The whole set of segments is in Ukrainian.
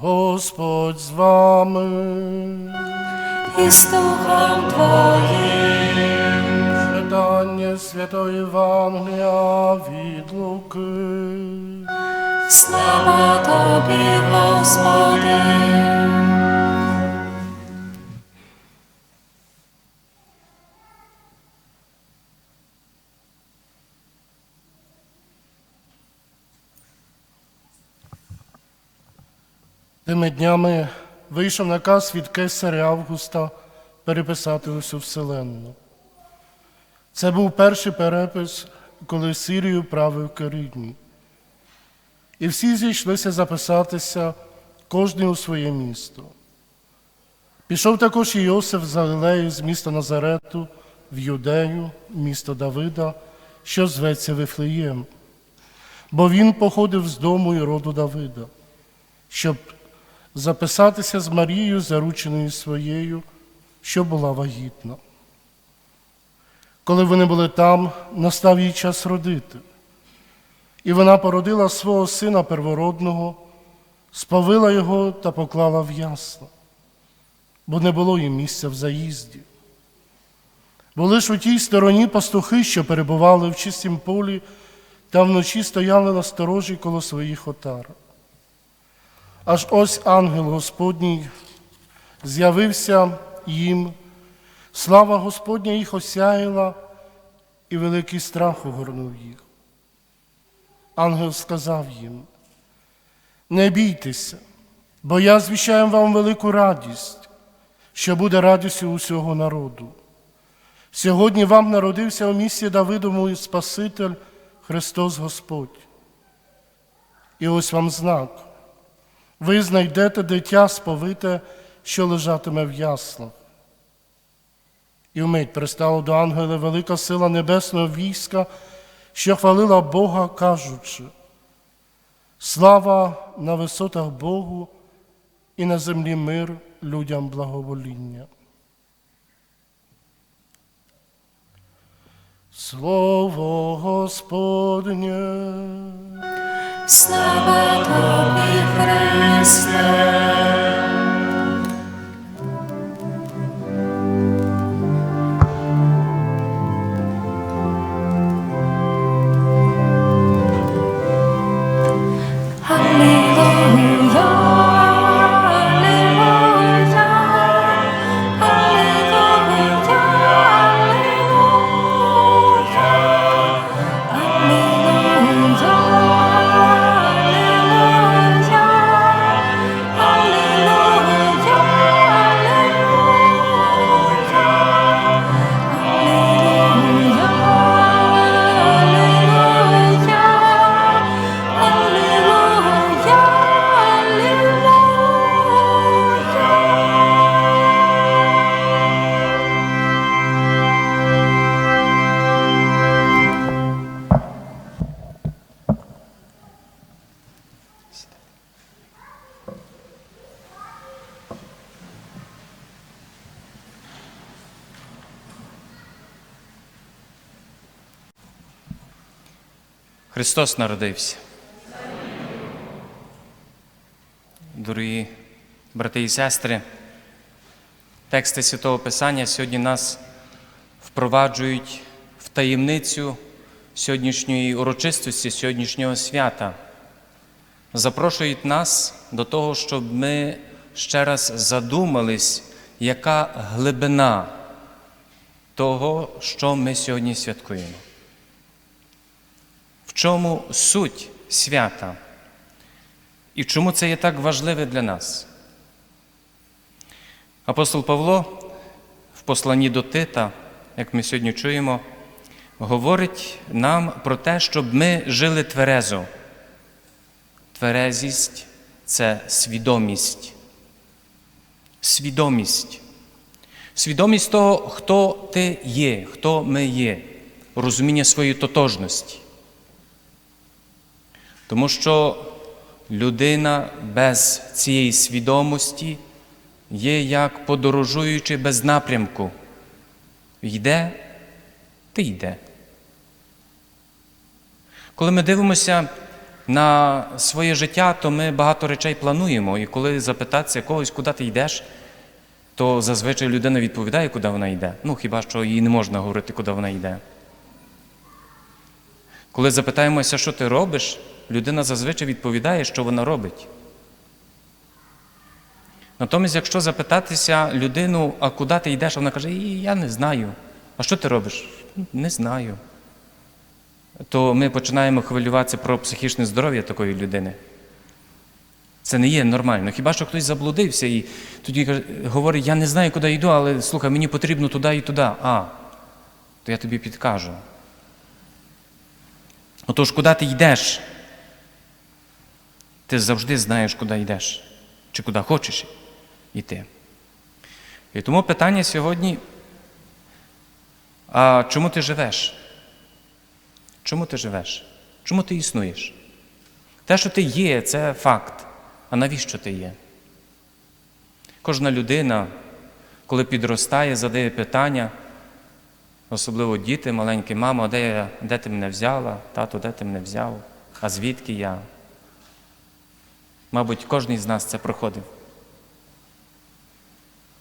Господь з вами. і з Духом Твоїм. Читання Святої Євангелія від Луки. Слава Тобі, Господи. Тими днями вийшов наказ від кесаря Августа переписати усю вселенну. Це був перший перепис, коли Сирію правив Киридній. І всі зійшлися записатися, кожний у своє місто. Пішов також і Йосиф з Галилеї з міста Назарету в Юдею, місто Давида, що зветься Вифлеєм, бо він походив з дому і роду Давида, щоб записатися з Марією, зарученою своєю, що була вагітна. Коли вони були там, настав їй час родити. І вона породила свого сина первородного, сповила його та поклала в ясла, бо не було їм місця в заїзді. Були ж у тій стороні пастухи, що перебували в чистім полі, та вночі стояли на сторожі коло своїх отар. Аж ось ангел Господній з'явився їм, слава Господня їх осяяла, і великий страх огорнув їх. Ангел сказав їм: Не бійтеся, бо я звіщаю вам велику радість, що буде радістю усього народу. Сьогодні вам народився у місті Давидому Спаситель Христос Господь. І ось вам знак. Ви знайдете дитя сповите, що лежатиме в яслах. І вмить пристала до ангела велика сила небесного війська, що хвалила Бога, кажучи, слава на висотах Богу і на землі мир людям благовоління. Слово Господнє. Слава Тобі, Христе. Христос народився. Дорогі брати і сестри, тексти Святого Писання сьогодні нас впроваджують в таємницю сьогоднішньої урочистості, сьогоднішнього свята. Запрошують нас до того, щоб ми ще раз задумались, яка глибина того, що ми сьогодні святкуємо. Чому суть свята? І чому це є так важливе для нас? Апостол Павло в посланні до Тита, як ми сьогодні чуємо, говорить нам про те, щоб ми жили тверезо. Тверезість це свідомість. Свідомість. Свідомість того, хто ти є, хто ми є, розуміння своєї тотожності. Тому що людина без цієї свідомості є як подорожуючи без напрямку. Йде, ти йде. Коли ми дивимося на своє життя, то ми багато речей плануємо. І коли запитатися когось, куди ти йдеш, то зазвичай людина відповідає, куди вона йде. Ну, хіба що їй не можна говорити, куди вона йде. Коли запитаємося, що ти робиш, людина зазвичай відповідає, що вона робить. Натомість, якщо запитатися людину, а куди ти йдеш, вона каже, я не знаю. А що ти робиш? Не знаю. То ми починаємо хвилюватися про психічне здоров'я такої людини. Це не є нормально. Хіба що хтось заблудився і тоді говорить, я не знаю, куди йду, але слухай, мені потрібно туди і туди. А, то я тобі підкажу. Отож, куди ти йдеш? Ти завжди знаєш, куди йдеш, чи куди хочеш йти. І тому питання сьогодні: а чому ти живеш? Чому ти живеш? Чому ти існуєш? Те, що ти є, це факт. А навіщо ти є? Кожна людина, коли підростає, задає питання, особливо діти маленькі, мамо, де, я, де ти мене взяла? Тато, де ти мене взяв? А звідки я? Мабуть, кожен з нас це проходив.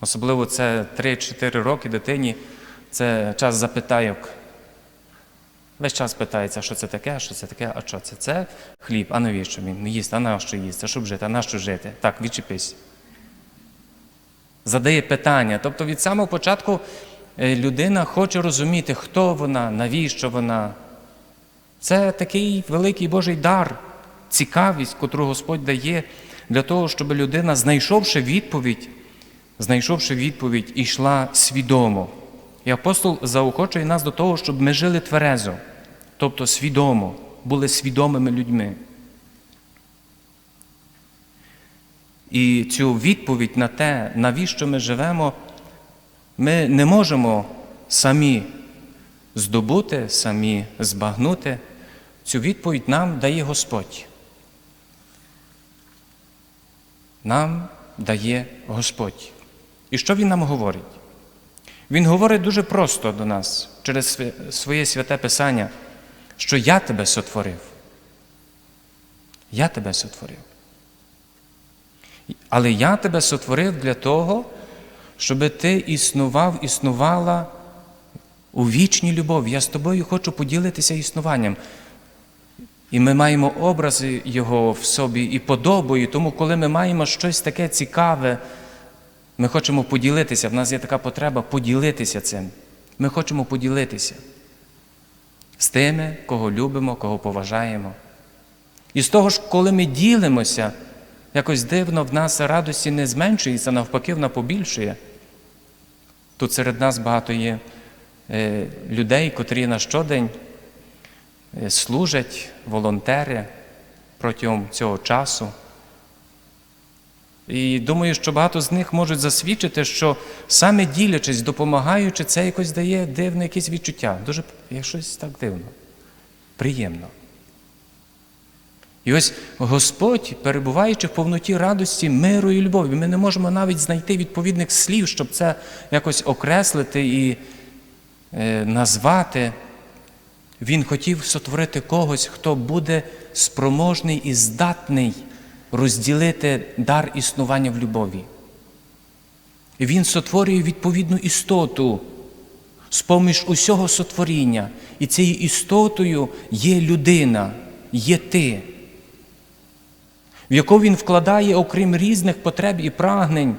Особливо це 3-4 роки дитині, це час запитайок. Весь час питається, що це таке, що це таке, а що це? Це хліб, а навіщо він? Не їсти, а на що їсти? Щоб жити, а на що жити? Так, відчепись. Задає питання. Тобто від самого початку е, людина хоче розуміти, хто вона, навіщо вона. Це такий великий Божий дар, цікавість, котру Господь дає для того, щоб людина, знайшовши відповідь, знайшовши відповідь, йшла свідомо. І апостол заохочує нас до того, щоб ми жили тверезо, тобто свідомо, були свідомими людьми. І цю відповідь на те, навіщо ми живемо, ми не можемо самі здобути, самі збагнути. Цю відповідь нам дає Господь. Нам дає Господь. І що Він нам говорить? Він говорить дуже просто до нас через своє святе Писання, що я тебе сотворив. Я тебе сотворив. Але я тебе сотворив для того, щоб ти існував, існувала у вічній любові. Я з тобою хочу поділитися існуванням. І ми маємо образи Його в собі і подобою, тому коли ми маємо щось таке цікаве, ми хочемо поділитися. В нас є така потреба поділитися цим. Ми хочемо поділитися з тими, кого любимо, кого поважаємо. І з того ж, коли ми ділимося, якось дивно в нас радості не зменшується, навпаки, вона побільшує. Тут серед нас багато є е, людей, котрі на щодень служать, волонтери протягом цього часу. І думаю, що багато з них можуть засвідчити, що саме ділячись, допомагаючи, це якось дає дивне якесь відчуття. Дуже як щось так дивно, приємно. І ось Господь, перебуваючи в повноті радості, миру і любові, ми не можемо навіть знайти відповідних слів, щоб це якось окреслити і е, назвати. Він хотів сотворити когось, хто буде спроможний і здатний розділити дар існування в любові. Він сотворює відповідну істоту з-поміж усього сотворіння. І цією істотою є людина, є ти, в яку він вкладає, окрім різних потреб і прагнень,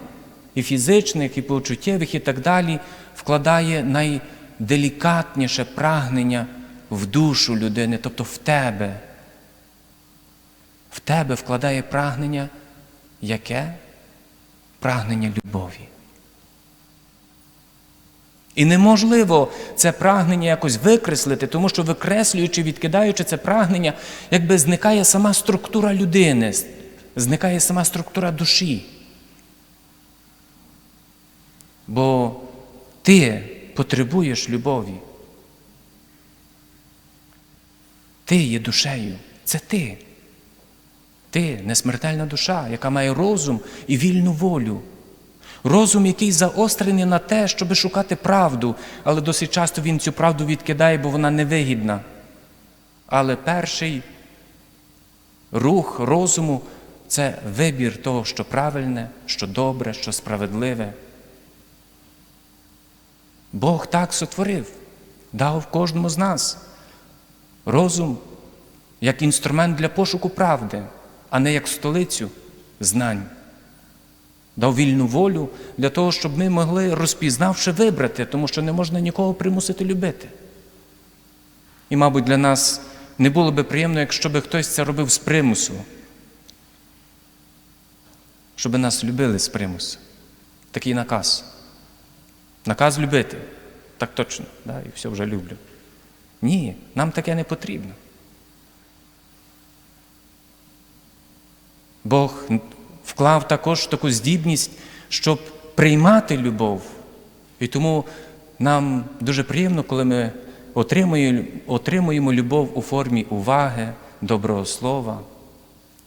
і фізичних, і почуттєвих, і так далі, вкладає найделікатніше прагнення в душу людини, тобто в тебе. В тебе вкладає прагнення яке? Прагнення любові. І неможливо це прагнення якось викреслити, тому що викреслюючи, відкидаючи це прагнення, якби зникає сама структура людини, зникає сама структура душі. Бо ти потребуєш любові. Ти є душею. Це ти. Ти несмертельна душа, яка має розум і вільну волю. Розум, який заострений на те, щоб шукати правду, але досить часто він цю правду відкидає, бо вона невигідна. Але перший рух розуму це вибір того, що правильне, що добре, що справедливе. Бог так сотворив, дав кожному з нас розум як інструмент для пошуку правди, а не як столицю знань. Дав вільну волю для того, щоб ми могли, розпізнавши, вибрати, тому що не можна нікого примусити любити. І, мабуть, для нас не було би приємно, якщо би хтось це робив з примусу, щоб нас любили з примусу. Такий наказ. Наказ любити. Так точно, да, і все вже люблю. Ні, нам таке не потрібно. Бог вклав також таку здібність, щоб приймати любов. І тому нам дуже приємно, коли ми отримуємо, отримуємо любов у формі уваги, доброго слова,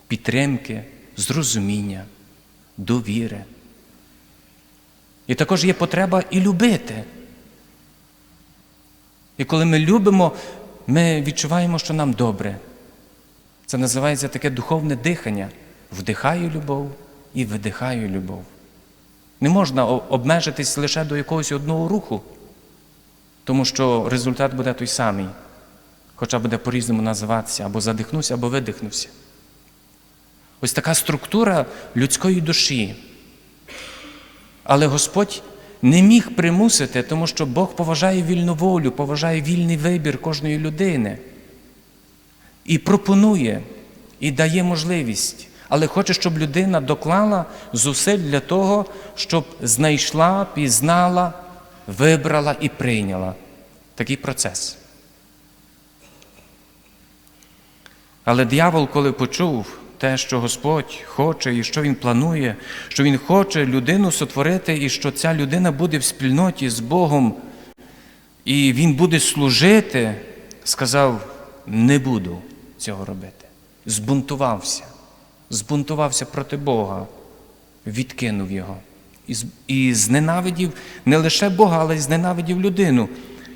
підтримки, зрозуміння, довіри. І також є потреба і любити. І коли ми любимо, ми відчуваємо, що нам добре. Це називається таке духовне дихання. Вдихаю любов і видихаю любов. Не можна обмежитись лише до якогось одного руху, тому що результат буде той самий, хоча буде по-різному називатися, або задихнуся, або видихнувся. Ось така структура людської душі. Але Господь не міг примусити, тому що Бог поважає вільну волю, поважає вільний вибір кожної людини. І пропонує, і дає можливість, але хоче, щоб людина доклала зусиль для того, щоб знайшла, пізнала, вибрала і прийняла такий процес. Але диявол, коли почув те, що Господь хоче і що Він планує, що Він хоче людину сотворити, і що ця людина буде в спільноті з Богом, і Він буде служити, сказав: не буду цього робити. Збунтувався, збунтувався проти Бога, відкинув його. І зненавидів не лише Бога, але й зненавидів людину.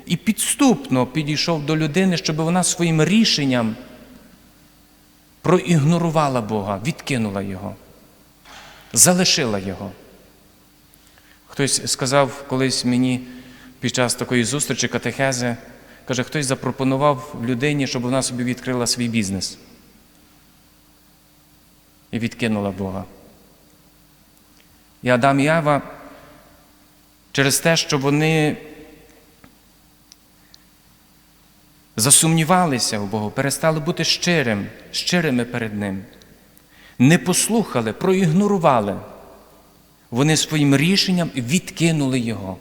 І підступно підійшов до людини, щоб вона своїм рішенням проігнорувала Бога, відкинула Його, залишила Його. Хтось сказав колись мені під час такої зустрічі катехези, каже, хтось запропонував людині, щоб вона собі відкрила свій бізнес. І відкинула Бога. І Адам і Єва через те, що вони засумнівалися в Богу, перестали бути щирим, щирими перед Ним, не послухали, проігнорували. Вони своїм рішенням відкинули Його.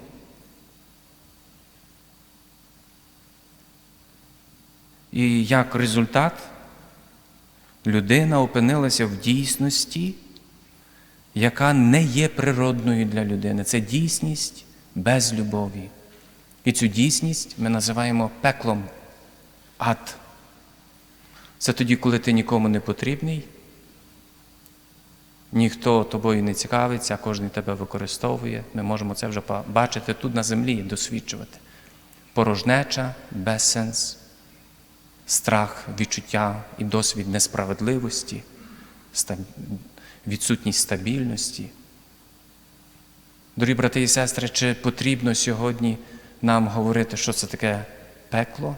І як результат, людина опинилася в дійсності, яка не є природною для людини. Це дійсність без любові. І цю дійсність ми називаємо пеклом, ад. Це тоді, коли ти нікому не потрібний, ніхто тобою не цікавиться, кожен тебе використовує. Ми можемо це вже бачити тут на землі, досліджувати. Порожнеча, безсенс, страх, відчуття і досвід несправедливості, відсутність стабільності. Дорогі брати і сестри, чи потрібно сьогодні нам говорити, що це таке пекло,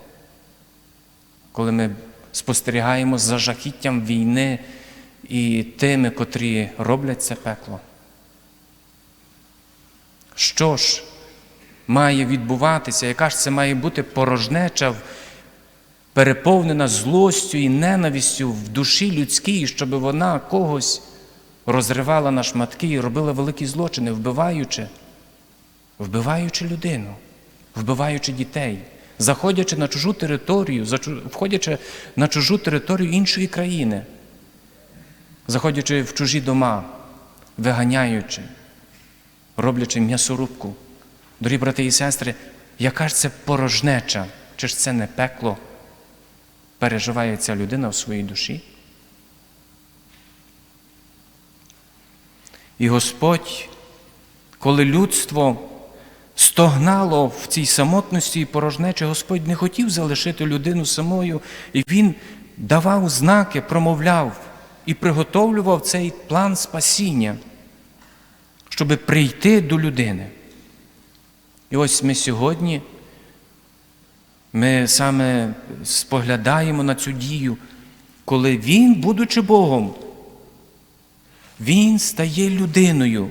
коли ми спостерігаємо за жахіттям війни і тими, котрі роблять це пекло? Що ж має відбуватися, яка ж це має бути порожнеча, переповнена злостю і ненавистю в душі людській, щоб вона когось розривала на шматки і робила великі злочини, вбиваючи, вбиваючи людину, вбиваючи дітей, заходячи на чужу територію, входячи на чужу територію іншої країни, заходячи в чужі дома, виганяючи, роблячи м'ясорубку. Дорогі брати і сестри, яка ж це порожнеча, чи ж це не пекло переживає ця людина в своїй душі? І Господь, коли людство стогнало в цій самотності і порожнечі, Господь не хотів залишити людину самою, і Він давав знаки, промовляв і приготовлював цей план спасіння, щоб прийти до людини. І ось ми сьогодні, ми саме споглядаємо на цю дію, коли Він, будучи Богом, Він стає людиною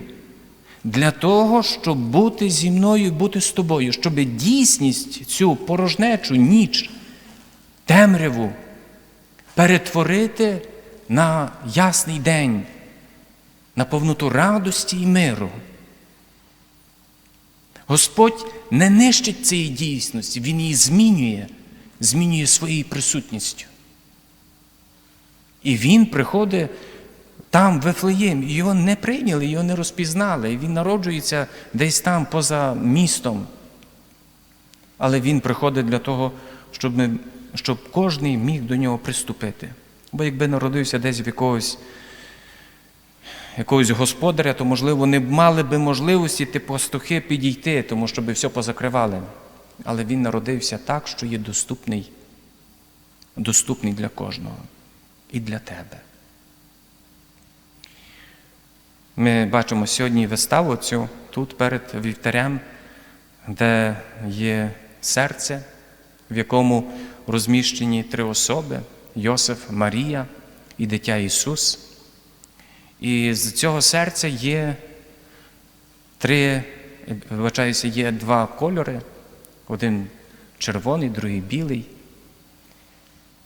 для того, щоб бути зі мною і бути з тобою, щоб дійсність цю порожнечу, ніч, темряву перетворити на ясний день, на повноту радості і миру. Господь не нищить цієї дійсності, Він її змінює, змінює своєю присутністю. І Він приходить там, в Вифлеєм, його не прийняли, його не розпізнали. Він народжується десь там, поза містом. Але Він приходить для того, щоб, ми, щоб кожен міг до нього приступити. Бо якби народився десь в якогось якогось господаря, то, можливо, не мали би можливості ті пастухи підійти, тому що би все позакривали. Але він народився так, що є доступний, доступний для кожного і для тебе. Ми бачимо сьогодні виставу цю тут перед вівтарем, де є серце, в якому розміщені три особи Йосиф, Марія і дитя Ісус. І з цього серця є три, вибачаюся, є два кольори: один червоний, другий білий.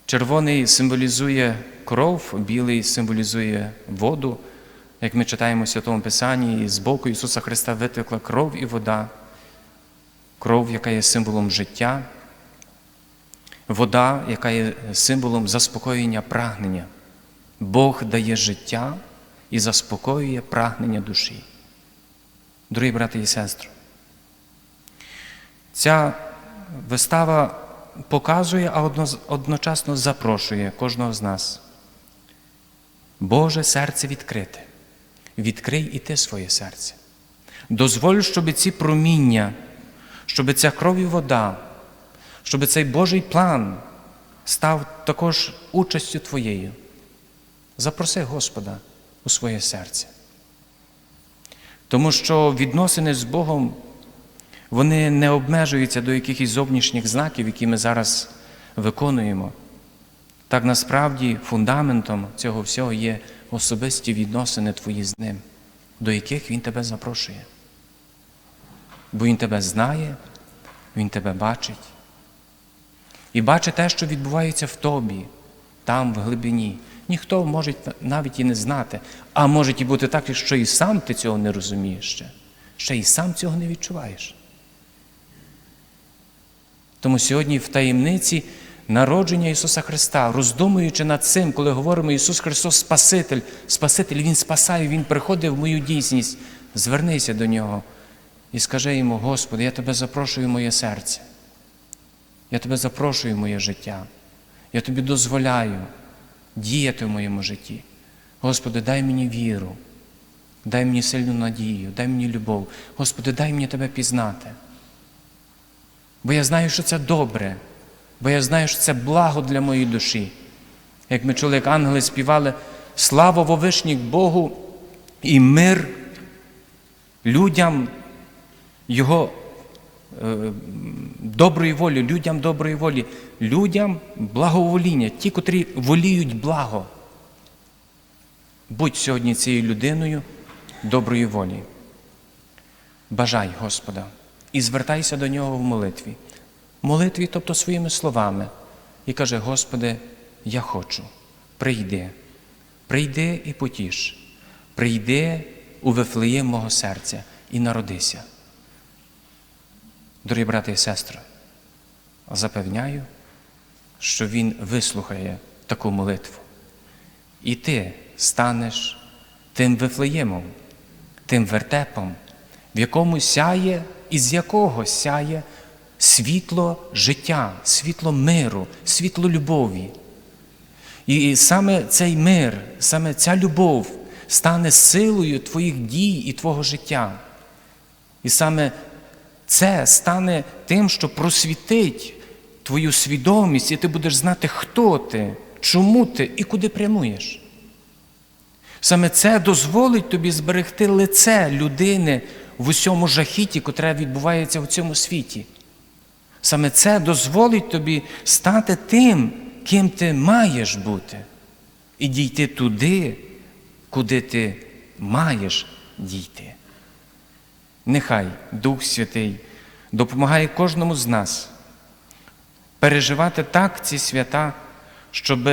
Червоний символізує кров, білий символізує воду. Як ми читаємо в Святому Писанні, з боку Ісуса Христа витекла кров і вода, кров, яка є символом життя, вода, яка є символом заспокоєння прагнення. Бог дає життя і заспокоює прагнення душі. Дорогі брати і сестри, ця вистава показує, а одночасно запрошує кожного з нас. Боже серце відкрите. Відкрий і ти своє серце. Дозволь, щоб ці проміння, щоб ця кров і вода, щоб цей Божий план став також участю твоєю. Запроси Господа у своє серце. Тому що відносини з Богом, вони не обмежуються до якихось зовнішніх знаків, які ми зараз виконуємо. Так насправді фундаментом цього всього є особисті відносини твої з ним, до яких Він тебе запрошує. Бо Він тебе знає, Він тебе бачить. І бачить те, що відбувається в тобі, там, в глибині. Ніхто може навіть і не знати, а може і бути так, що і сам ти цього не розумієш ще, ще і сам цього не відчуваєш. Тому сьогодні в таємниці народження Ісуса Христа, роздумуючи над цим, коли говоримо Ісус Христос Спаситель, Спаситель, Він спасає, Він приходить в мою дійсність. Звернися до Нього і скажи йому, Господи, я Тебе запрошую в моє серце. Я Тебе запрошую в моє життя. Я тобі дозволяю діяти в моєму житті. Господи, дай мені віру, дай мені сильну надію, дай мені любов. Господи, дай мені Тебе пізнати. Бо я знаю, що це добре, бо я знаю, що це благо для моєї душі. Як ми чули, як ангели співали, слава вовишніх Богу і мир людям Його е, доброї волі, людям доброї волі, людям благовоління, ті, котрі воліють благо. Будь сьогодні цією людиною доброї волі. Бажай Господа і звертайся до нього в молитві. Молитві, тобто своїми словами, і каже: Господи, я хочу, прийди, прийди і потіш, прийди у Вифлеєм мого серця і народися. Дорогі брати і сестри, запевняю, що Він вислухає таку молитву. І ти станеш тим Вифлеємом, тим вертепом, в якому сяє, із якого сяє світло життя, світло миру, світло любові. І саме цей мир, саме ця любов стане силою твоїх дій і твого життя. І саме це стане тим, що просвітить твою свідомість, і ти будеш знати, хто ти, чому ти і куди прямуєш. Саме це дозволить тобі зберегти лице людини в усьому жахіті, котре відбувається в цьому світі. Саме це дозволить тобі стати тим, ким ти маєш бути, і дійти туди, куди ти маєш дійти. Нехай Дух Святий допомагає кожному з нас переживати так ці свята, щоб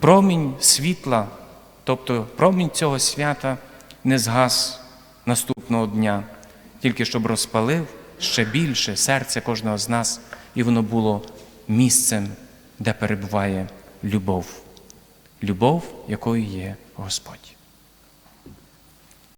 промінь світла, тобто промінь цього свята не згас наступного дня, тільки щоб розпалив ще більше серце кожного з нас, і воно було місцем, де перебуває любов, любов, якою є Господь.